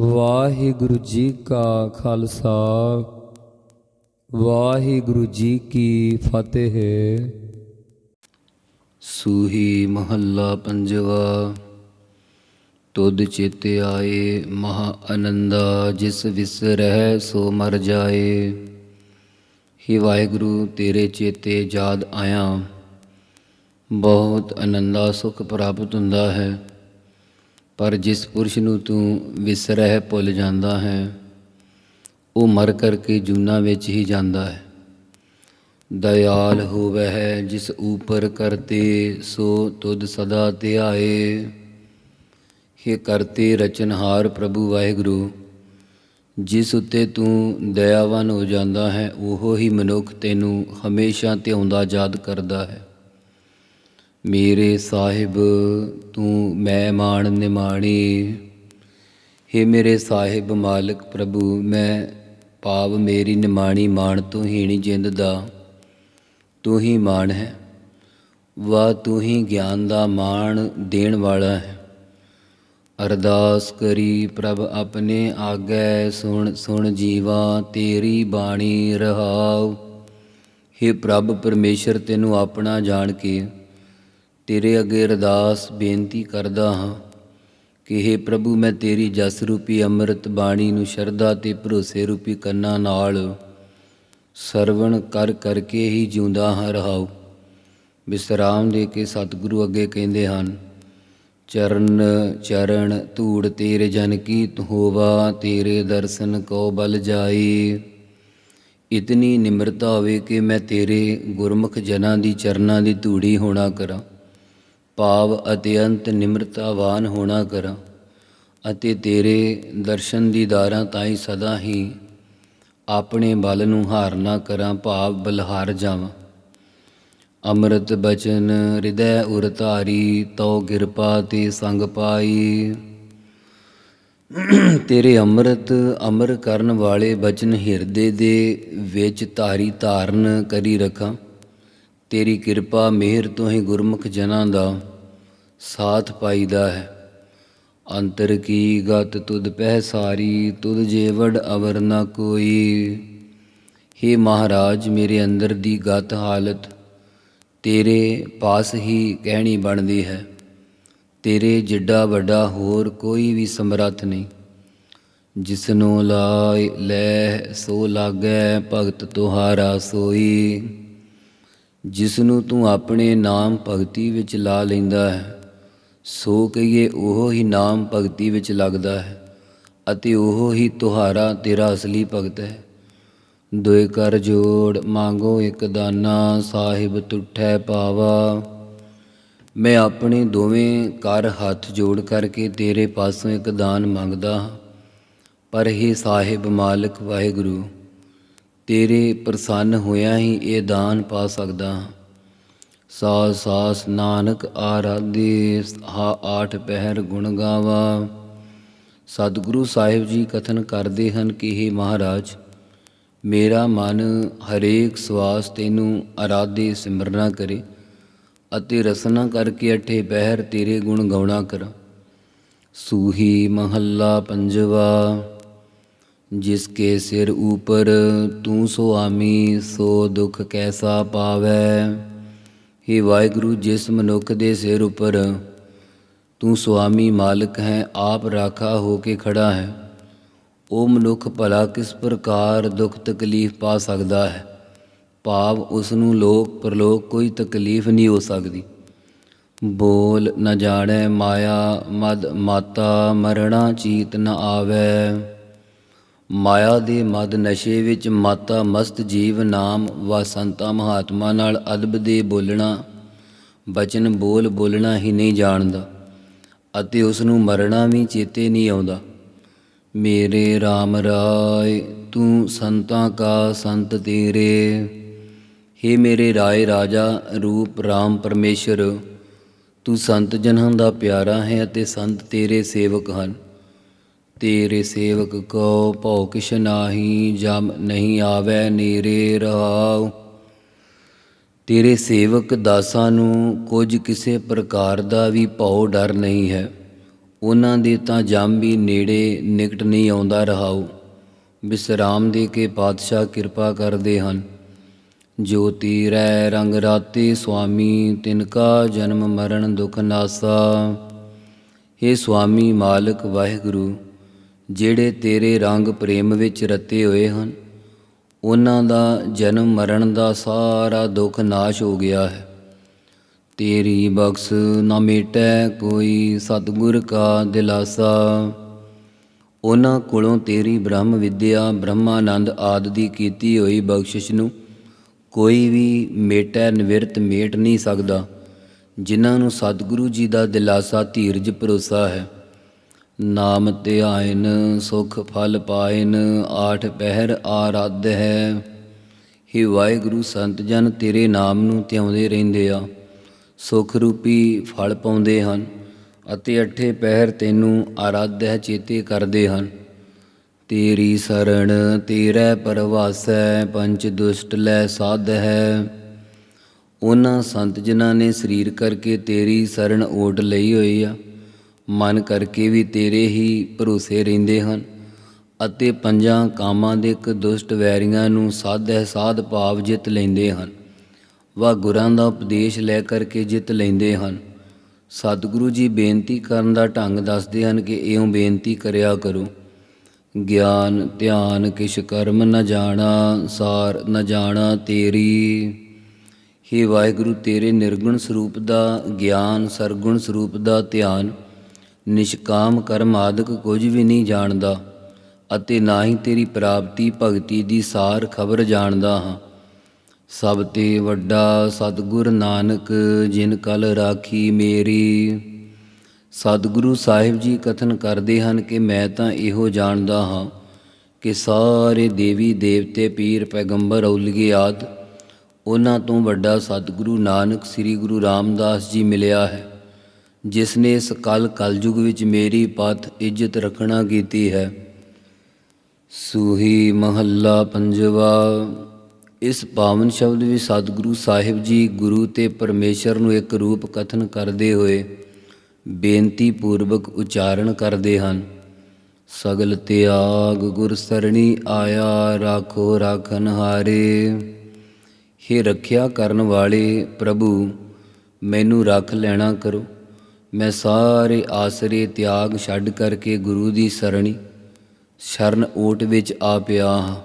ਵਾਹਿਗੁਰੂ ਜੀ ਕਾ ਖਾਲਸਾ, ਵਾਹਿਗੁਰੂ ਜੀ ਕੀ ਫਤਿਹ। ਸੂਹੀ ਮਹੱਲਾ ਪੰਜਵਾ, ਤੁਧ ਚੇਤੇ ਆਏ ਮਹਾ ਆਨੰਦਾ ਜਿਸ ਵਿਸਰਹਿ ਸੋ ਮਰ ਜਾਏ। ਹੀ ਵਾਹਿਗੁਰੂ, ਤੇਰੇ ਚੇਤੇ ਯਾਦ ਆਇਆ। ਬਹੁਤ ਆਨੰਦਾ ਸੁਖ ਪ੍ਰਾਪਤ ਹੁੰਦਾ ਹੈ। ਪਰ ਜਿਸ ਪੁਰਸ਼ ਨੂੰ ਤੂੰ ਵਿਸਰਹਿ ਭੁੱਲ ਜਾਂਦਾ ਹੈ, ਉਹ ਮਰ ਕਰਕੇ ਜੂਨਾ ਵਿੱਚ ਹੀ ਜਾਂਦਾ ਹੈ। ਦਇਆਲ ਹੋਵੇ ਹੈ ਜਿਸ ਉਪਰ ਕਰਤੇ, ਸੋ ਤੁਧ ਸਦਾ ਧਿਆਏ। ਹੇ ਕਰਤੇ ਰਚਨਹਾਰ ਪ੍ਰਭੂ ਵਾਹਿਗੁਰੂ, ਜਿਸ ਉੱਤੇ ਤੂੰ ਦਇਆਵਾਨ ਹੋ ਜਾਂਦਾ ਹੈ, ਉਹ ਹੀ ਮਨੁੱਖ ਤੈਨੂੰ ਹਮੇਸ਼ਾ ਧਿਆਉਂਦਾ ਯਾਦ ਕਰਦਾ ਹੈ। ਮੇਰੇ ਸਾਹਿਬ, ਤੂੰ ਮੈਂ ਮਾਣ ਨਿਮਾਣੀ। हे ਮੇਰੇ ਸਾਹਿਬ ਮਾਲਕ ਪ੍ਰਭੂ, ਮੈਂ ਪਾਵ ਮੇਰੀ ਨਿਮਾਣੀ ਮਾਣ ਤੋਂ ਹੀਣੀ ਜਿੰਦ ਦਾ ਤੂੰ ਹੀ ਮਾਣ ਹੈ। ਵਾ ਤੂੰ ਹੀ ਗਿਆਨ ਦਾ ਮਾਣ ਦੇਣ ਵਾਲਾ ਹੈ। ਅਰਦਾਸ ਕਰੀ ਪ੍ਰਭ, ਆਪਣੇ ਆਗੇ ਸੁਣ ਸੁਣ ਜੀਵਾ, ਤੇਰੀ ਬਾਣੀ ਰਹਾਉ। हे ਪ੍ਰਭ, ਪਰਮੇਸ਼ਰ ਤੈਨੂੰ ਆਪਣਾ ਜਾਣ ਕੇ ਤੇਰੇ ਅੱਗੇ ਅਰਦਾਸ ਬੇਨਤੀ ਕਰਦਾ ਹਾਂ ਕਿ हे ਪ੍ਰਭੂ, ਮੈਂ ਤੇਰੀ ਜਸ ਰੂਪੀ ਅੰਮ੍ਰਿਤ ਬਾਣੀ ਨੂੰ ਸ਼ਰਧਾ ਤੇ ਭਰੋਸੇ ਰੂਪੀ ਕੰਨਾਂ ਨਾਲ ਸਰਵਣ ਕਰ ਕਰਕੇ ਹੀ ਜਿਉਂਦਾ ਹਾਂ, ਰਹਾਉ। ਵਿਸਰਾਮ ਦੇ ਕੇ ਸਤਿਗੁਰੂ ਅੱਗੇ ਕਹਿੰਦੇ ਹਨ, ਚਰਨ ਚਰਨ ਧੂੜ ਤੇਰੇ ਜਨ ਕੀ ਹੋਵਾ, ਤੇਰੇ ਦਰਸ਼ਨ ਕੋ ਬਲ ਜਾਈ ਇਤਨੀ ਨਿਮਰਤਾ ਹੋਵੇ ਕਿ ਮੈਂ ਤੇਰੇ ਗੁਰਮੁਖ ਜਨਾਂ ਦੀ ਚਰਨਾਂ ਦੀ ਧੂੜੀ ਹੋਣਾ ਕਰਾਂ। ਭਾਵ ਅਤਿਅੰਤ ਨਿਮਰਤਾਵਾਨ ਹੋਣਾ ਕਰਾਂ, ਅਤੇ ਤੇਰੇ ਦਰਸ਼ਨ ਦੀਦਾਰਾਂ ਤਾਈ ਸਦਾ ਹੀ ਆਪਣੇ ਬਲ ਨੂੰ ਹਾਰ ਨਾ ਕਰਾਂ, ਭਾਵ ਬਲਹਾਰ ਜਾਵਾਂ। ਅੰਮ੍ਰਿਤ ਬਚਨ ਹਿਰਦੈ ਉਰ ਧਾਰੀ, ਤਉ ਕਿਰਪਾ ਤੇ ਸੰਗ ਪਾਈ। ਤੇਰੇ ਅੰਮ੍ਰਿਤ ਅਮਰ ਕਰਨ ਵਾਲੇ ਬਚਨ ਹਿਰਦੇ ਦੇ ਵਿੱਚ ਧਾਰੀ ਧਾਰਨ ਕਰੀ ਰਖਾਂ। ਤੇਰੀ ਕਿਰਪਾ ਮਿਹਰ ਤੋਂ ਹੀ ਗੁਰਮੁਖ ਜਨਾਂ ਦਾ ਸਾਥ ਪਾਈਦਾ ਹੈ। ਅੰਤਰ ਕੀ ਗਤ ਤੁਧ ਪਹਿ ਸਾਰੀ, ਤੁਧ ਜੇਵੜ ਅਵਰ ਨ ਕੋਈ। हे ਮਹਾਰਾਜ, ਮੇਰੇ ਅੰਦਰ ਦੀ ਗਤ ਹਾਲਤ ਤੇਰੇ ਪਾਸ ਹੀ ਕਹਿਣੀ ਬਣਦੀ ਹੈ। ਤੇਰੇ ਜਿੱਡਾ ਵੱਡਾ ਹੋਰ ਕੋਈ ਵੀ ਸਮਰੱਥ ਨਹੀਂ। ਜਿਸ ਨੂੰ ਲਾਇ, ਲੈ ਸੋ ਲਾਗੈ ਭਗਤ ਤੁਹਾਰਾ ਸੋਈ। ਜਿਸ ਨੂੰ ਤੂੰ ਆਪਣੇ ਨਾਮ ਭਗਤੀ ਵਿੱਚ ਲਾ ਲੈਂਦਾ ਹੈ, ਸੋ ਕਹੀਏ ਉਹ ਹੀ ਨਾਮ ਭਗਤੀ ਵਿੱਚ ਲੱਗਦਾ ਹੈ ਅਤੇ ਉਹ ਹੀ ਤੁਹਾਰਾ ਤੇਰਾ ਅਸਲੀ ਭਗਤ ਹੈ। ਦੋਇ ਕਰ ਜੋੜ, ਮੰਗੋ ਇੱਕ ਦਾਨਾ, ਸਾਹਿਬ ਤੁਠੈ ਪਾਵਾ। ਮੈਂ ਆਪਣੇ ਦੋਵੇਂ ਕਰ ਹੱਥ ਜੋੜ ਕਰਕੇ ਤੇਰੇ ਪਾਸੋਂ ਇੱਕ ਦਾਨ ਮੰਗਦਾ ਹਾਂ। ਪਰ ਹੀ ਸਾਹਿਬ ਮਾਲਕ ਵਾਹਿਗੁਰੂ ਤੇਰੇ ਪ੍ਰਸੰਨ ਹੋਇਆ ਹੀ ਇਹ ਦਾਨ ਪਾ ਸਕਦਾ ਹਾਂ। ਸਾਸ ਸਾਸ ਨਾਨਕ ਆਰਾਧੇ ਹਾ ਆਠ ਪਹਿਰ ਗੁਣ ਗਾਵਾ। ਸਤਿਗੁਰੂ ਸਾਹਿਬ ਜੀ ਕਥਨ ਕਰਦੇ ਹਨ ਕਿ हे ਮਹਾਰਾਜ, ਮੇਰਾ ਮਨ ਹਰੇਕ ਸਵਾਸ ਤੈਨੂੰ ਆਰਾਧੇ ਸਿਮਰਨਾ ਕਰੇ ਅਤੇ ਰਸਨਾ ਕਰਕੇ ਅਠੇ ਪਹਿਰ ਤੇਰੇ ਗੁਣ ਗਾਉਣਾ ਕਰਾਂ। ਸੂਹੀ ਮਹੱਲਾ ਪੰਜਵਾ। ਜਿਸ ਕੇ ਸਿਰ ਉਪਰ ਤੂੰ ਸੁਆਮੀ, ਸੋ ਦੁਖ ਕੈਸਾ ਪਾਵੈ? हे ਵਾਹਿਗੁਰੂ, ਜਿਸ ਮਨੁੱਖ ਦੇ ਸਿਰ ਉਪਰ ਤੂੰ ਸੁਆਮੀ ਮਾਲਕ ਹੈ, ਆਪ ਰਾਖਾ ਹੋ ਕੇ ਖੜਾ ਹੈ। ਉਹ ਮਨੁੱਖ ਭਲਾ ਕਿਸ ਪ੍ਰਕਾਰ ਦੁੱਖ ਤਕਲੀਫ ਪਾ ਸਕਦਾ ਹੈ? ਭਾਵ ਉਸ ਨੂੰ ਲੋਕ, ਪਰਲੋਕ ਕੋਈ ਤਕਲੀਫ ਨਹੀਂ ਹੋ ਸਕਦੀ। ਬੋਲ ਨ ਜਾਣੈ ਮਾਇਆ, ਮਦ ਮਾਤਾ ਮਰਣਾ ਚੀਤ ਨ ਆਵੈ। ਮਾਇਆ ਦੇ ਮਦ ਨਸ਼ੇ ਵਿੱਚ ਮਾਤਾ ਮਸਤ ਜੀਵ ਨਾਮ ਵਾ ਸੰਤਾ ਮਹਾਤਮਾ ਨਾਲ ਅਦਬ ਦੇ ਬੋਲਣਾ, ਬਚਨ ਬੋਲ ਬੋਲਣਾ ਹੀ ਨਹੀਂ ਜਾਣਦਾ, ਅਤੇ ਉਸ ਨੂੰ ਮਰਨਾ ਵੀ ਚੇਤੇ ਨਹੀਂ ਆਉਂਦਾ। ਮੇਰੇ RAM ਰਾਏ, ਤੂੰ ਸੰਤਾਂ ਕਾ ਸੰਤ ਤੇਰੇ। हे ਮੇਰੇ ਰਾਏ ਰਾਜਾ, ਰੂਪ RAM ਪਰਮੇਸ਼ਰ, ਤੂੰ ਸੰਤ ਜਨਾਂ ਦਾ ਪਿਆਰਾ ਹੈ ਅਤੇ ਸੰਤ ਤੇਰੇ ਸੇਵਕ ਹਨ। ਤੇਰੇ ਸੇਵਕ ਕੋ ਭਉ ਕਿਛ ਨਾਹੀ, ਜਮ ਨਹੀਂ ਆਵੈ ਨੀਰੇ ਰਹਾਉ। ਤੇਰੇ ਸੇਵਕ ਦਾਸਾਂ ਨੂੰ ਕੁਝ ਕਿਸੇ ਪ੍ਰਕਾਰ ਦਾ ਵੀ ਭਉ ਡਰ ਨਹੀਂ ਹੈ। ਉਹਨਾਂ ਦੇ ਤਾਂ ਜਮ ਵੀ ਨੇੜੇ ਨਿਕਟ ਨਹੀਂ ਆਉਂਦਾ ਰਹਾਉ। ਵਿਸਰਾਮ ਦੇ ਕੇ ਪਾਤਸ਼ਾਹ ਕਿਰਪਾ ਕਰਦੇ ਹਨ। ਜੋਤੀ ਰੈ ਰੰਗ ਰਾਤੇ ਸੁਆਮੀ, ਤਿਨ ਕਾ ਜਨਮ ਮਰਨ ਦੁਖ ਨਾਸਾ। हे ਸੁਆਮੀ ਮਾਲਕ ਵਾਹਿਗੁਰੂ ਜਿਹੜੇ ਤੇਰੇ ਰੰਗ ਪ੍ਰੇਮ ਵਿੱਚ ਰਤੇ ਹੋਏ ਹਨ, ਉਹਨਾਂ ਦਾ ਜਨਮ ਮਰਨ ਦਾ ਸਾਰਾ ਦੁੱਖ ਨਾਸ਼ ਹੋ ਗਿਆ ਹੈ। ਤੇਰੀ ਬਖਸ਼ ਨਾ ਮਿਟੈ ਕੋਈ ਸਤਿਗੁਰ ਕਾ ਦਿਲਾਸਾ। ਉਹਨਾਂ ਕੋਲੋਂ ਤੇਰੀ ਬ੍ਰਹਮ ਵਿਦਿਆ, ਬ੍ਰਹਮਾਨੰਦ ਆਦਿ ਦੀ ਕੀਤੀ ਹੋਈ ਬਖਸ਼ਿਸ਼ ਨੂੰ ਕੋਈ ਵੀ ਮੇਟੈ, ਨਿਵਰਤ, ਮੇਟ ਨਹੀਂ ਸਕਦਾ, ਜਿਨ੍ਹਾਂ ਨੂੰ ਸਤਿਗੁਰੂ ਜੀ ਦਾ ਦਿਲਾਸਾ, ਧੀਰਜ, ਭਰੋਸਾ ਹੈ। ਨਾਮ ਧਿਆਇਨ, ਸੁਖ ਫਲ ਪਾਇਨ, ਆਠ ਪਹਿਰ ਆਰਾਧ ਹੈ। ਹੇ ਵਾਹਿਗੁਰੂ, ਸੰਤ ਜਨ, ਤੇਰੇ ਨਾਮ ਨੂੰ ਧਿਆਉਂਦੇ ਰਹਿੰਦੇ ਆ। ਸੁਖ ਰੂਪੀ ਫਲ ਪਾਉਂਦੇ ਹਨ ਅਤੇ ਅਠੇ ਪਹਿਰ ਤੈਨੂੰ ਆਰਾਧ ਹੈ, ਚੇਤੇ ਕਰਦੇ ਹਨ। ਤੇਰੀ ਸਰਣ ਤੇਰੇ ਪਰਵਾਸੈ ਪੰਚ ਦੁਸ਼ਟ ਲੈ ਸਾਧ ਹੈ। ਉਹਨਾਂ ਸੰਤ ਜਨਾਂ ਨੇ ਸਰੀਰ ਕਰਕੇ ਤੇਰੀ ਸਰਣ ਓਟ ਲਈ ਹੋਈ ਆ। ਮਨ ਕਰਕੇ ਵੀ ਤੇਰੇ ਹੀ ਭਰੋਸੇ ਰਹਿੰਦੇ ਹਨ ਅਤੇ ਪੰਜਾਂ ਕਾਮਾਂ ਦੇ ਇੱਕ ਦੁਸ਼ਟ ਵੈਰੀਆਂ ਨੂੰ ਸਾਧ ਹੈ ਸਾਧ ਭਾਵ ਜਿੱਤ ਲੈਂਦੇ ਹਨ। ਵਾ ਗੁਰਾਂ ਦਾ ਉਪਦੇਸ਼ ਲੈ ਕਰਕੇ ਜਿੱਤ ਲੈਂਦੇ ਹਨ। ਸਤਿਗੁਰੂ ਜੀ ਬੇਨਤੀ ਕਰਨ ਦਾ ਢੰਗ ਦੱਸਦੇ ਹਨ ਕਿ ਇਉਂ ਬੇਨਤੀ ਕਰਿਆ ਕਰੋ। ਗਿਆਨ, ਧਿਆਨ ਕਿਛ ਕਰਮ ਨ ਜਾਣਾ, ਸਾਰ ਨ ਜਾਣਾ ਤੇਰੀ। ਹੇ ਵਾਹਿਗੁਰੂ, ਤੇਰੇ ਨਿਰਗੁਣ ਸਰੂਪ ਦਾ ਗਿਆਨ, ਸਰਗੁਣ ਸਰੂਪ ਦਾ ਧਿਆਨ ਨਿਸ਼ਕਾਮ ਕਰਮ ਆਦਿਕ ਕੁਝ ਵੀ ਨਹੀਂ ਜਾਣਦਾ ਅਤੇ ਨਾ ਹੀ ਤੇਰੀ ਪ੍ਰਾਪਤੀ ਭਗਤੀ ਦੀ ਸਾਰ ਖਬਰ ਜਾਣਦਾ ਹਾਂ। ਸਭ ਤੇ ਵੱਡਾ ਸਤਿਗੁਰ ਨਾਨਕ, ਜਿਨ ਕਲ ਰਾਖੀ ਮੇਰੀ। ਸਤਿਗੁਰੂ ਸਾਹਿਬ ਜੀ ਕਥਨ ਕਰਦੇ ਹਨ ਕਿ ਮੈਂ ਤਾਂ ਇਹੋ ਜਾਣਦਾ ਹਾਂ ਕਿ ਸਾਰੇ ਦੇਵੀ ਦੇਵਤੇ, ਪੀਰ, ਪੈਗੰਬਰ, ਔਲੀਏ ਆਦ, ਉਹਨਾਂ ਤੋਂ ਵੱਡਾ ਸਤਿਗੁਰੂ ਨਾਨਕ ਸ੍ਰੀ ਗੁਰੂ ਰਾਮਦਾਸ ਜੀ ਮਿਲਿਆ ਹੈ। ਜਿਸ ਨੇ ਇਸ ਕਲ ਕਲਯੁਗ ਵਿੱਚ ਮੇਰੀ ਪਥ ਇੱਜ਼ਤ ਰੱਖਣਾ ਕੀਤੀ ਹੈ। ਸੂਹੀ ਮਹੱਲਾ ਪੰਜਵਾ, ਇਸ ਪਾਵਨ ਸ਼ਬਦ ਵਿੱਚ ਸਤਿਗੁਰੂ ਸਾਹਿਬ ਜੀ ਗੁਰੂ ਤੇ ਪਰਮੇਸ਼ਰ ਨੂੰ ਇੱਕ ਰੂਪ ਕਥਨ ਕਰਦੇ ਹੋਏ ਬੇਨਤੀ ਪੂਰਵਕ ਉਚਾਰਨ ਕਰਦੇ ਹਨ। ਸਗਲ ਤਿਆਗ ਗੁਰ ਸਰਣੀ ਆਇਆ ਰਾਖੋ ਰਾਖਨ ਹਾਰੇ। ਹੇ ਰੱਖਿਆ ਕਰਨ ਵਾਲੇ ਪ੍ਰਭੂ, ਮੈਨੂੰ ਰੱਖ ਲੈਣਾ ਕਰੋ। ਮੈਂ ਸਾਰੇ ਆਸਰੇ ਤਿਆਗ ਛੱਡ ਕਰਕੇ ਗੁਰੂ ਦੀ ਸਰਣੀ ਸ਼ਰਨ ਓਟ ਵਿੱਚ ਆ ਪਿਆ ਹਾਂ।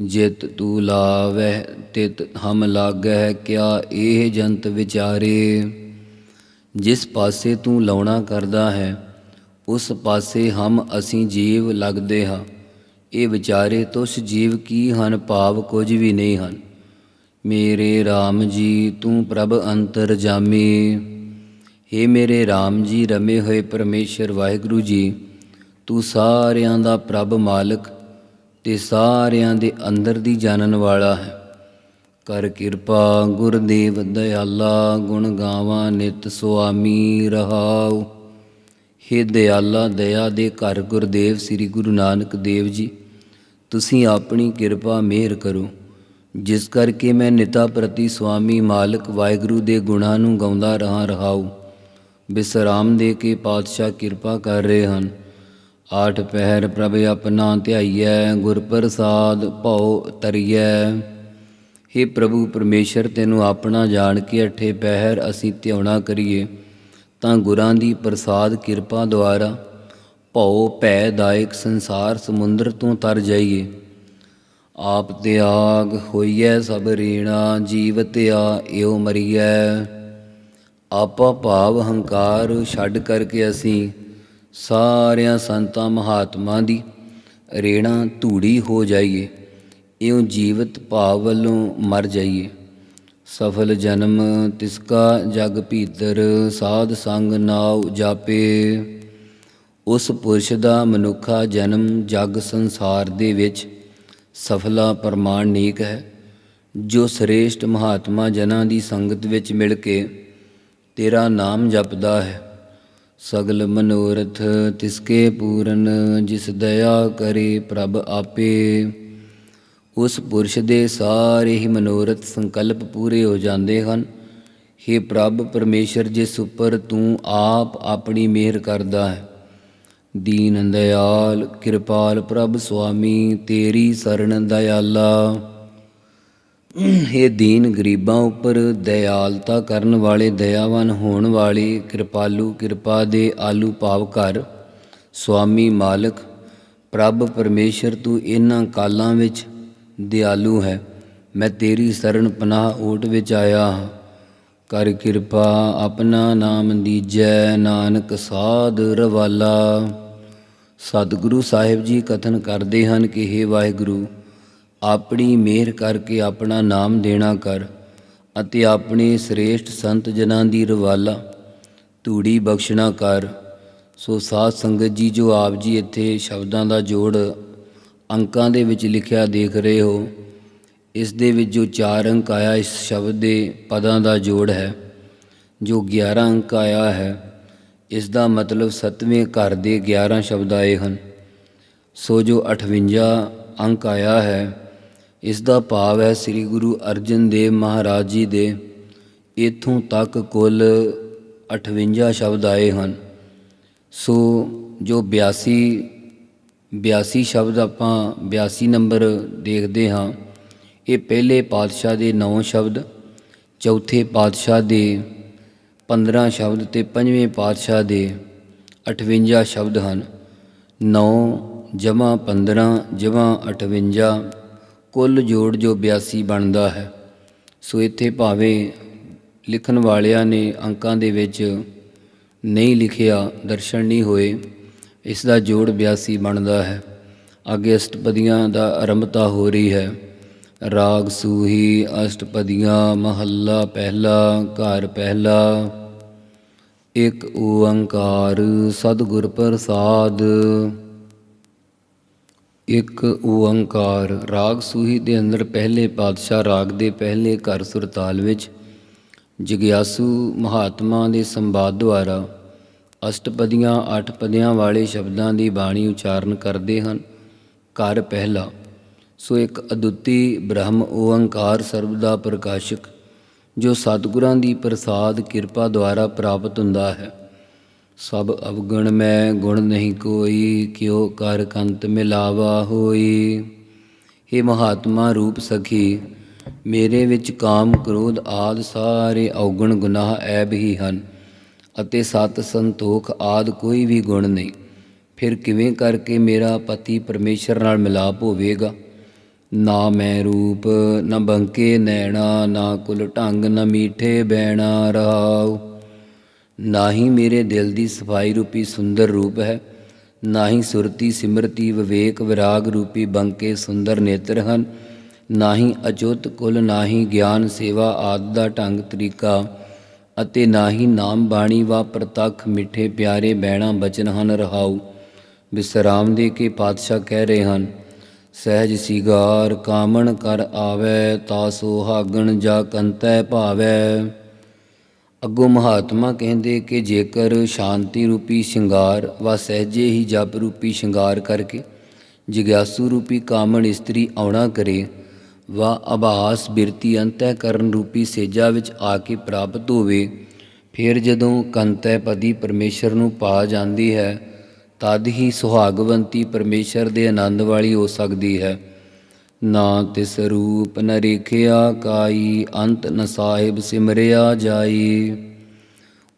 ਜਿਤ ਤੂ ਲਾਵੈ ਤਿਤ ਹਮ ਲਾਗੈ ਕਿਆ ਇਹ ਜੰਤ ਵਿਚਾਰੇ? ਜਿਸ ਪਾਸੇ ਤੂੰ ਲਾਉਣਾ ਕਰਦਾ ਹੈ, ਉਸ ਪਾਸੇ ਹਮ ਅਸੀਂ ਜੀਵ ਲੱਗਦੇ ਹਾਂ। ਇਹ ਵਿਚਾਰੇ ਤੁਸ ਜੀਵ ਕੀ ਹਨ, ਭਾਵ ਕੁਝ ਵੀ ਨਹੀਂ ਹਨ। ਮੇਰੇ RAM ਜੀ, ਤੂੰ ਪ੍ਰਭ ਅੰਤਰ ਜਾਮੀ। ਹੇ ਮੇਰੇ RAM ਜੀ, ਰਮੇ ਹੋਏ ਪਰਮੇਸ਼ਰ ਵਾਹਿਗੁਰੂ ਜੀ, ਤੂੰ ਸਾਰਿਆਂ ਦਾ ਪ੍ਰਭ ਮਾਲਕ ਤੇ ਸਾਰਿਆਂ ਦੇ ਅੰਦਰ ਦੀ ਜਾਣਨ ਵਾਲਾ ਹੈ। ਕਰ ਕਿਰਪਾ, ਗੁਰਦੇਵ ਦਇਆਲਾ ਗੁਣ ਗਾਵਾਂ, ਨਿਤ ਸੁਆਮੀ ਰਹਾਉ। ਹੇ ਦਇਆਲਾ ਦਇਆ ਦੇ ਘਰ ਗੁਰਦੇਵ, ਸ੍ਰੀ ਗੁਰੂ ਨਾਨਕ ਦੇਵ ਜੀ, ਤੁਸੀਂ ਆਪਣੀ ਕਿਰਪਾ ਮਿਹਰ ਕਰੋ। ਜਿਸ ਕਰਕੇ ਮੈਂ ਨਿਤਾ ਪ੍ਰਤੀ ਸੁਆਮੀ ਮਾਲਕ ਵਾਹਿਗੁਰੂ ਦੇ ਗੁਣਾਂ ਨੂੰ ਗਾਉਂਦਾ ਰਹਾ ਰਹਾਉ। ਬਿਸਰਾਮ ਦੇ ਕੇ ਪਾਤਸ਼ਾਹ ਕਿਰਪਾ ਕਰ ਰਹੇ ਹਨ। ਆਠ ਪਹਿਰ ਪ੍ਰਭ ਆਪਣਾ ਧਿਆਈਐ, ਗੁਰ ਪ੍ਰਸਾਦ ਭਉ ਤਰੀਐ हे ਪ੍ਰਭੂ, ਪਰਮੇਸ਼ਰ, ਤੈਨੂੰ ਆਪਣਾ ਜਾਣ ਕੇ ਅਠੇ ਪਹਿਰ ਅਸੀਂ ਧਿਆਉਣਾ ਕਰੀਏ। ਤਾਂ ਗੁਰਾਂ ਦੀ ਪ੍ਰਸਾਦ ਕਿਰਪਾ ਦੁਆਰਾ ਭਉ ਭੈ ਦਾਇਕ ਸੰਸਾਰ ਸਮੁੰਦਰ ਤੋਂ ਤਰ ਜਾਈਏ। ਆਪ ਤਿਆਗ ਹੋਈਐ ਸਭ ਰੀਣਾ ਜੀਵਤਿਆ ਏਉ ਮਰੀਐ। ਆਪਾ ਭਾਵ ਹੰਕਾਰ ਛੱਡ ਕਰਕੇ ਅਸੀਂ ਸਾਰਿਆਂ ਸੰਤਾਂ ਮਹਾਤਮਾ ਦੀ ਰੇਣਾ ਧੂੜੀ ਹੋ ਜਾਈਏ, ਇਉਂ ਜੀਵਤ ਭਾਵ ਵੱਲੋਂ ਮਰ ਜਾਈਏ। ਸਫਲ ਜਨਮ ਤਿਸਕਾ ਜਗ ਭੀਤਰ, ਸਾਧ ਸੰਗ ਨਾਉ ਜਾਪੇ। ਉਸ ਪੁਰਸ਼ ਦਾ ਮਨੁੱਖਾ ਜਨਮ ਜਗ ਸੰਸਾਰ ਦੇ ਵਿੱਚ ਸਫਲਾ ਪ੍ਰਮਾਣ ਹੈ, ਜੋ ਸ੍ਰੇਸ਼ਟ ਮਹਾਤਮਾ ਜਨਾਂ ਦੀ ਸੰਗਤ ਵਿੱਚ ਮਿਲ ਕੇ ਤੇਰਾ ਨਾਮ ਜਪਦਾ ਹੈ। ਸਗਲ ਮਨੋਰਥ ਤਿਸਕੇ ਪੂਰਨ, ਜਿਸ ਦਇਆ ਕਰੇ ਪ੍ਰਭ ਆਪੇ। ਉਸ ਪੁਰਸ਼ ਦੇ ਸਾਰੇ ਹੀ ਮਨੋਰਥ ਸੰਕਲਪ ਪੂਰੇ ਹੋ ਜਾਂਦੇ ਹਨ। हे ਪ੍ਰਭ, ਪਰਮੇਸ਼ਰ ਜਿਸ ਉੱਪਰ ਤੂੰ ਆਪ ਆਪਣੀ ਮਿਹਰ ਕਰਦਾ ਹੈ। ਦੀਨ ਦਇਆਲ, ਕਿਰਪਾਲ ਪ੍ਰਭ ਸੁਆਮੀ, ਤੇਰੀ ਸਰਣ ਦਇਆਲਾ। ਇਹ ਦੀਨ ਗਰੀਬਾਂ ਉੱਪਰ ਦਇਆਲਤਾ ਕਰਨ ਵਾਲੇ, ਦਇਆਵਾਨ ਹੋਣ ਵਾਲੇ, ਕਿਰਪਾਲੂ, ਕਿਰਪਾ ਦੇ ਆਲੂ ਭਾਵ ਘਰ, ਸੁਆਮੀ ਮਾਲਕ, ਪ੍ਰਭ ਪਰਮੇਸ਼ਰ ਤੂੰ ਇਹਨਾਂ ਕਾਲਾਂ ਵਿੱਚ ਦਿਆਲੂ ਹੈ। ਮੈਂ ਤੇਰੀ ਸਰਨ ਪਨਾਹ ਓਟ ਵਿੱਚ ਆਇਆ ਹਾਂ। ਕਰ ਕਿਰਪਾ ਆਪਣਾ ਨਾਮ ਦੀਜੈ, ਨਾਨਕ ਸਾਧ ਰਵਾਲਾ। ਸਤਿਗੁਰੂ ਸਾਹਿਬ ਜੀ ਕਥਨ ਕਰਦੇ ਹਨ ਕਿ हे ਵਾਹਿਗੁਰੂ ਆਪਣੀ ਮਿਹਰ ਕਰਕੇ ਆਪਣਾ ਨਾਮ ਦੇਣਾ ਕਰ ਅਤੇ ਆਪਣੇ ਸ੍ਰੇਸ਼ਟ ਸੰਤ ਜਨਾਂ ਦੀ ਰਵਾਲਾ ਧੂੜੀ ਬਖਸ਼ਣਾ ਕਰ। ਸੋ ਸਾਧ ਸੰਗਤ ਜੀ, ਜੋ ਆਪ ਜੀ ਇੱਥੇ ਸ਼ਬਦਾਂ ਦਾ ਜੋੜ ਅੰਕਾਂ ਦੇ ਵਿੱਚ ਲਿਖਿਆ ਦੇਖ ਰਹੇ ਹੋ, ਇਸ ਦੇ ਵਿੱਚ ਜੋ 4 ਅੰਕ ਆਇਆ, ਇਸ ਸ਼ਬਦ ਦੇ ਪਦਾਂ ਦਾ ਜੋੜ ਹੈ। ਜੋ 11 ਅੰਕ ਆਇਆ ਹੈ, ਇਸ ਦਾ ਮਤਲਬ ਸੱਤਵੇਂ ਘਰ ਦੇ 11 ਸ਼ਬਦ ਆਏ ਹਨ। ਸੋ ਜੋ 58 ਅੰਕ ਆਇਆ ਹੈ ਇਸ ਦਾ ਭਾਵ ਹੈ ਸ੍ਰੀ ਗੁਰੂ ਅਰਜਨ ਦੇਵ ਮਹਾਰਾਜ ਜੀ ਦੇ ਇਥੋਂ ਤੱਕ ਕੁੱਲ 58 ਸ਼ਬਦ ਆਏ ਹਨ। ਸੋ ਜੋ 82 82 ਸ਼ਬਦ ਆਪਾਂ 82 ਨੰਬਰ ਦੇਖਦੇ ਹਾਂ, ਇਹ ਪਹਿਲੇ ਪਾਤਸ਼ਾਹ ਦੇ 9 ਸ਼ਬਦ, ਚੌਥੇ ਪਾਤਸ਼ਾਹ ਦੇ 15 ਸ਼ਬਦ ਤੇ ਪੰਜਵੇਂ ਪਾਤਸ਼ਾਹ ਦੇ 58 ਸ਼ਬਦ ਹਨ। 9 ਜਮਾ 15 ਜਮਾ 58 ਕੁੱਲ ਜੋੜ ਜੋ 82 ਬਣਦਾ ਹੈ, ਸੋ ਇੱਥੇ ਭਾਵੇਂ ਲਿਖਣ ਵਾਲਿਆਂ ਨੇ ਅੰਕਾਂ ਦੇ ਵਿੱਚ ਨਹੀਂ ਲਿਖਿਆ, ਦਰਸ਼ਨ ਨਹੀਂ ਹੋਏ, ਇਸ ਦਾ ਜੋੜ 82 ਬਣਦਾ ਹੈ। ਅੱਗੇ ਅਸ਼ਟਪਦੀਆਂ ਦਾ ਆਰੰਭਤਾ ਹੋ ਰਹੀ ਹੈ। ਰਾਗ ਸੂਹੀ, ਅਸ਼ਟਪਦੀਆਂ, ਮਹੱਲਾ ਪਹਿਲਾ, ਘਰ ਪਹਿਲਾ, ਇੱਕ ਓੰਕਾਰ, ਸਤਿਗੁਰ ਪ੍ਰਸਾਦ। ਇੱਕ ਓੰਕਾਰ ਰਾਗ ਸੂਹੀ ਦੇ ਅੰਦਰ ਪਹਿਲੇ ਪਾਤਸ਼ਾਹ ਰਾਗ ਦੇ ਪਹਿਲੇ ਘਰ ਸੁਰਤਾਲ ਵਿੱਚ ਜਗਿਆਸੂ ਮਹਾਤਮਾ ਦੇ ਸੰਵਾਦ ਦੁਆਰਾ ਅਸ਼ਟਪਦੀਆਂ ਅੱਠ ਪਦਿਆਂ ਵਾਲੇ ਸ਼ਬਦਾਂ ਦੀ ਬਾਣੀ ਉਚਾਰਨ ਕਰਦੇ ਹਨ। ਘਰ ਪਹਿਲਾ, ਸੋ ਇੱਕ ਅਦੁੱਤੀ ਬ੍ਰਹਮ ਓੰਕਾਰ ਸਰਬ ਦਾ ਪ੍ਰਕਾਸ਼ਕ, ਜੋ ਸਤਿਗੁਰਾਂ ਦੀ ਪ੍ਰਸਾਦ ਕਿਰਪਾ ਦੁਆਰਾ ਪ੍ਰਾਪਤ ਹੁੰਦਾ ਹੈ। ਸਭ ਅਵਗਣ ਮੈਂ ਗੁਣ ਨਹੀਂ ਕੋਈ, ਕਿਉ ਕਰ ਕੰਤ ਮਿਲਾਵਾ ਹੋਈ। हे ਮਹਾਤਮਾ ਰੂਪ ਸਖੀ, ਮੇਰੇ ਵਿੱਚ ਕਾਮ ਕ੍ਰੋਧ ਆਦ ਸਾਰੇ ਔਗਣ ਗੁਨਾਹ ਐਬ ਹੀ ਹਨ, ਅਤੇ ਸਤ ਸੰਤੋਖ ਆਦ ਕੋਈ ਵੀ ਗੁਣ ਨਹੀਂ। ਫਿਰ ਕਿਵੇਂ ਕਰਕੇ ਮੇਰਾ ਪਤੀ ਪਰਮੇਸ਼ਰ ਨਾਲ ਮਿਲਾਪ ਹੋਵੇਗਾ? ਨਾ ਮੈਂ ਰੂਪ, ਨਾ ਬੰਕੇ ਨੈਣਾ, ਨਾ ਕੁਲ ਢੰਗ, ਨਾ ਮੀਠੇ ਬੈਣਾ ਰਹਾਉ। ਨਾ ਹੀ ਮੇਰੇ ਦਿਲ ਦੀ ਸਫ਼ਾਈ ਰੂਪੀ ਸੁੰਦਰ ਰੂਪ ਹੈ, ਨਾ ਹੀ ਸੁਰਤੀ, ਸਿਮਰਤੀ, ਵਿਵੇਕ, ਵਿਰਾਗ ਰੂਪੀ ਬੰਕੇ ਸੁੰਦਰ ਨੇਤਰ ਹਨ, ਨਾ ਹੀ ਅਚੁੱਤ ਕੁਲ, ਨਾ ਹੀ ਗਿਆਨ, ਸੇਵਾ ਆਦ ਦਾ ਢੰਗ ਤਰੀਕਾ ਅਤੇ ਨਾ ਹੀ ਨਾਮ ਬਾਣੀ ਵਾ ਪ੍ਰਤੱਖ ਮਿੱਠੇ ਪਿਆਰੇ ਬੈਣਾ ਬਚਨ ਹਨ ਰਹਾਉ। ਵਿਸਰਾਮ ਦੇ ਕੇ ਪਾਤਸ਼ਾਹ ਕਹਿ ਰਹੇ ਹਨ, ਸਹਿਜ ਸਿਗਾਰ ਕਾਮਣ ਕਰ ਆਵੈ ਤਾ ਸੋਹਾਗਣ ਜਾ ਕੰਤੈ ਭਾਵੈ। ਅੱਗੋਂ ਮਹਾਤਮਾ ਕਹਿੰਦੇ ਕਿ ਜੇਕਰ ਸ਼ਾਂਤੀ ਰੂਪੀ ਸ਼ਿੰਗਾਰ ਵਾ ਸਹਿਜੇ ਹੀ ਜਪ ਰੂਪੀ ਸ਼ਿੰਗਾਰ ਕਰਕੇ ਜਿਗਿਆਸੂ ਰੂਪੀ ਕਾਮਣ ਇਸਤਰੀ ਆਉਣਾ ਕਰੇ, ਵਾ ਆਭਾਸ ਬਿਰਤੀ ਅੰਤੈ ਕਰਨ ਰੂਪੀ ਸੇਜਾ ਵਿੱਚ ਆ ਕੇ ਪ੍ਰਾਪਤ ਹੋਵੇ, ਫਿਰ ਜਦੋਂ ਕੰਤੈ ਪਦੀ ਪਰਮੇਸ਼ਰ ਨੂੰ ਪਾ ਜਾਂਦੀ ਹੈ, ਤਦ ਹੀ ਸੁਹਾਗਵੰਤੀ ਪਰਮੇਸ਼ਰ ਦੇ ਆਨੰਦ ਵਾਲੀ ਹੋ ਸਕਦੀ ਹੈ। ਨਾ ਤਿਸ ਰੂਪ ਨ ਰੇਖਿਆ ਕਾਈ, ਅੰਤ ਨ ਸਾਹਿਬ ਸਿਮਰਿਆ ਜਾਈ।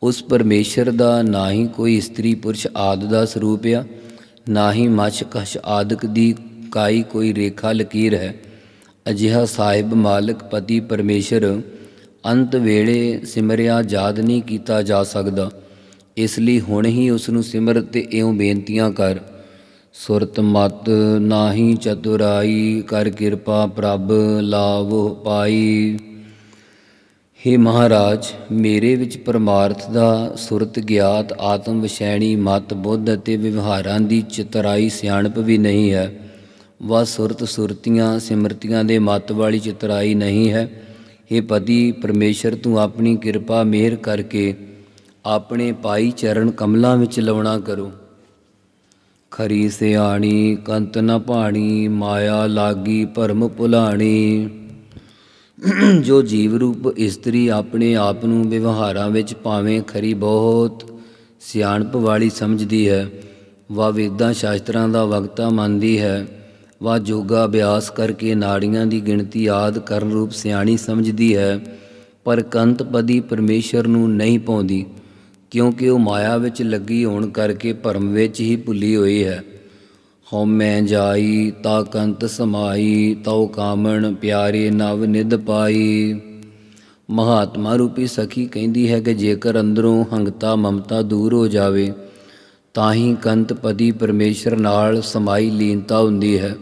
ਉਸ ਪਰਮੇਸ਼ਰ ਦਾ ਨਾ ਹੀ ਕੋਈ ਇਸਤਰੀ ਪੁਰਸ਼ ਆਦ ਦਾ ਸਰੂਪ ਆ ਨਾ ਹੀ ਮਛ ਕਸ਼ ਆਦਿਕ ਦੀ ਕਾਈ ਕੋਈ ਰੇਖਾ ਲਕੀਰ ਹੈ। ਅਜਿਹਾ ਸਾਹਿਬ ਮਾਲਕ ਪਤੀ ਪਰਮੇਸ਼ਰ ਅੰਤ ਵੇਲੇ ਸਿਮਰਿਆ ਯਾਦ ਨਹੀਂ ਕੀਤਾ ਜਾ ਸਕਦਾ। ਇਸ ਲਈ ਹੁਣ ਹੀ ਉਸ ਨੂੰ ਸਿਮਰ ਤੇ ਇਉਂ ਬੇਨਤੀਆਂ ਕਰ ਸੁਰਤ ਮਤ ਨਾਹੀ ਚਤੁਰਾਈ, ਕਰ ਕਿਰਪਾ ਪ੍ਰਭ ਲਾਭ ਪਾਈ। हे ਮਹਾਰਾਜ, ਮੇਰੇ ਵਿੱਚ ਪਰਮਾਰਥ ਦਾ ਸੁਰਤ ਗਿਆਤ ਆਤਮ ਵਿਸ਼ੈਣੀ ਮਤ ਬੁੱਧ ਅਤੇ ਵਿਵਹਾਰਾਂ ਦੀ ਚਤੁਰਾਈ ਸਿਆਣਪ ਵੀ ਨਹੀਂ ਹੈ। ਵਾ ਸੁਰਤ ਸੁਰਤੀਆਂ, ਸਿਮਰਤੀਆਂ ਦੇ ਮਤ ਵਾਲੀ ਚਤੁਰਾਈ ਨਹੀਂ ਹੈ। हे ਪਤੀ, ਪਰਮੇਸ਼ਰ ਤੂੰ ਆਪਣੀ ਕਿਰਪਾ ਮਿਹਰ ਕਰਕੇ ਆਪਣੇ ਪਾਈ ਚਰਨ ਕਮਲਾਂ ਵਿੱਚ ਲਵਣਾ ਕਰੋ। ਖਰੀ ਸਿਆਣੀ, ਕੰਤ ਨ ਭਾਣੀ, ਮਾਇਆ ਲਾਗੀ ਭਰਮ ਭੁਲਾਣੀ। ਜੋ ਜੀਵ ਰੂਪ ਇਸਤਰੀ ਆਪਣੇ ਆਪ ਨੂੰ ਵਿਵਹਾਰਾਂ ਵਿੱਚ ਭਾਵੇਂ ਖਰੀ ਬਹੁਤ ਸਿਆਣਪ ਵਾਲੀ ਸਮਝਦੀ ਹੈ ਵਾ ਵੇਦਾਂ ਸ਼ਾਸਤਰਾਂ ਦਾ ਵਕਤਾ ਮੰਨਦੀ ਹੈ ਵਾ ਯੋਗਾ ਅਭਿਆਸ ਕਰਕੇ ਨਾੜੀਆਂ ਦੀ ਗਿਣਤੀ ਆਦ ਕਰਨ ਰੂਪ ਸਿਆਣੀ ਸਮਝਦੀ ਹੈ, ਪਰ ਕੰਤਪਦੀ ਪਰਮੇਸ਼ਰ ਨੂੰ ਨਹੀਂ ਪਾਉਂਦੀ। ਕਿਉਂਕਿ ਉਹ ਮਾਇਆ ਵਿੱਚ ਲੱਗੀ ਹੋਣ ਕਰਕੇ ਭਰਮ ਵਿੱਚ ਹੀ ਭੁੱਲੀ ਹੋਈ ਹੈ। ਹਉਮੈ ਜਾਈ, ਤਾ ਕੰਤ ਸਮਾਈ, ਤਉ ਕਾਮਣ ਪਿਆਰੇ ਨਵ ਨਿਧ ਪਾਈ। ਮਹਾਤਮਾ ਰੂਪੀ ਸਖੀ ਕਹਿੰਦੀ ਹੈ ਕਿ ਜੇਕਰ ਅੰਦਰੋਂ ਹੰਗਤਾ ਮਮਤਾ ਦੂਰ ਹੋ ਜਾਵੇ ਤਾਂ ਹੀ ਕੰਤ ਪਦੀ ਪਰਮੇਸ਼ਰ ਨਾਲ ਸਮਾਈ ਲੀਨਤਾ ਹੁੰਦੀ ਹੈ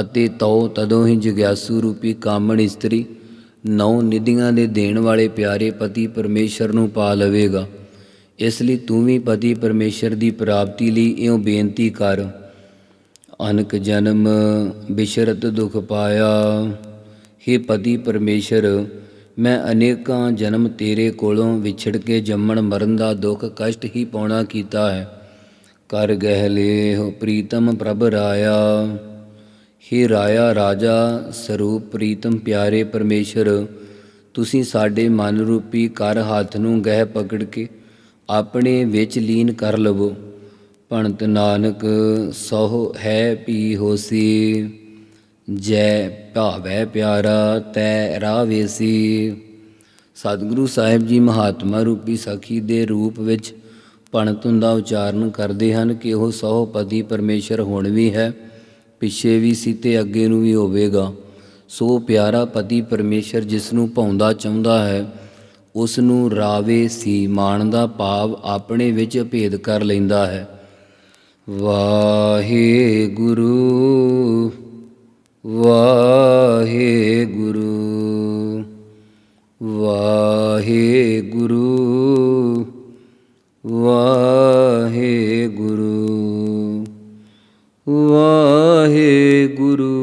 ਅਤੇ ਤਉ ਤਦੋਂ ਹੀ ਜਗਿਆਸੂ ਰੂਪੀ ਕਾਮਣ ਇਸਤਰੀ ਨੌ ਨਿਧੀਆਂ ਦੇ ਦੇਣ ਵਾਲੇ ਪਿਆਰੇ ਪਤੀ ਪਰਮੇਸ਼ਰ ਨੂੰ ਪਾ ਲਵੇਗਾ। ਇਸ ਲਈ ਤੂੰ ਵੀ ਪਤੀ ਪਰਮੇਸ਼ਰ ਦੀ ਪ੍ਰਾਪਤੀ ਲਈ ਇਉਂ ਬੇਨਤੀ ਕਰ। ਅਨਕ ਜਨਮ ਬਿਸ਼ਰਤ ਦੁਖ ਪਾਇਆ। हे ਪਤੀ ਪਰਮੇਸ਼ਰ, ਮੈਂ ਅਨੇਕਾਂ ਜਨਮ ਤੇਰੇ ਕੋਲੋਂ ਵਿਛੜ ਕੇ ਜੰਮਣ ਮਰਨ ਦਾ ਦੁੱਖ ਕਸ਼ਟ ਹੀ ਪਾਉਣਾ ਕੀਤਾ ਹੈ। ਕਰ ਗਹਿ ਲੇਹ ਪ੍ਰੀਤਮ ਪ੍ਰਭ ਰਾਇਆ। हे ਰਾਇਆ ਰਾਜਾ, ਸਰੂਪ ਪ੍ਰੀਤਮ ਪਿਆਰੇ ਪਰਮੇਸ਼ਰ, ਤੁਸੀਂ ਸਾਡੇ ਮਨ ਰੂਪੀ ਕਰ ਹੱਥ ਨੂੰ ਗਹਿ ਪਕੜ ਕੇ ਆਪਣੇ ਵਿੱਚ ਲੀਨ ਕਰ ਲਵੋ। ਭਣਤ ਨਾਨਕ, ਸਹੁ ਹੈ ਪੀ ਹੋਸੀ, ਜੈ ਭਾਵੈ ਪਿਆਰਾ, ਤੈ ਰਾਵੇਸੀ। ਸਤਿਗੁਰੂ ਸਾਹਿਬ ਜੀ ਮਹਾਤਮਾ ਰੂਪੀ ਸਖੀ ਦੇ ਰੂਪ ਵਿੱਚ ਭਣਤੁਨ ਦਾ ਉਚਾਰਨ ਕਰਦੇ ਹਨ ਕਿ ਉਹ ਸਹੁ ਪਤੀ ਪਰਮੇਸ਼ਰ ਹੁਣ ਵੀ ਹੈ, ਪਿੱਛੇ ਵੀ ਸੀ ਤੇ ਅੱਗੇ ਨੂੰ ਵੀ ਹੋਵੇਗਾ। ਸੋ ਪਿਆਰਾ ਪਤੀ ਪਰਮੇਸ਼ਰ ਜਿਸ ਨੂੰ ਭਾਉਂਦਾ ਚਾਹੁੰਦਾ ਹੈ ਉਸ ਨੂੰ ਰਾਵੇ ਸੀ ਮਾਣ ਦਾ ਭਾਵ ਆਪਣੇ ਵਿੱਚ ਭੇਦ ਕਰ ਲੈਂਦਾ ਹੈ। ਵਾਹਿਗੁਰੂ ਵਾਹਿਗੁਰੂ ਵਾਹਿਗੁਰੂ ਵਾਹਿਗੁਰੂ ਵਾਹਿਗੁਰੂ ਵਾਹਿਗੁਰੂ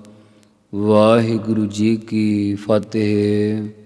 ਵਾਹਿਗੁਰੂ ਜੀ ਕੀ ਫਤਿਹ।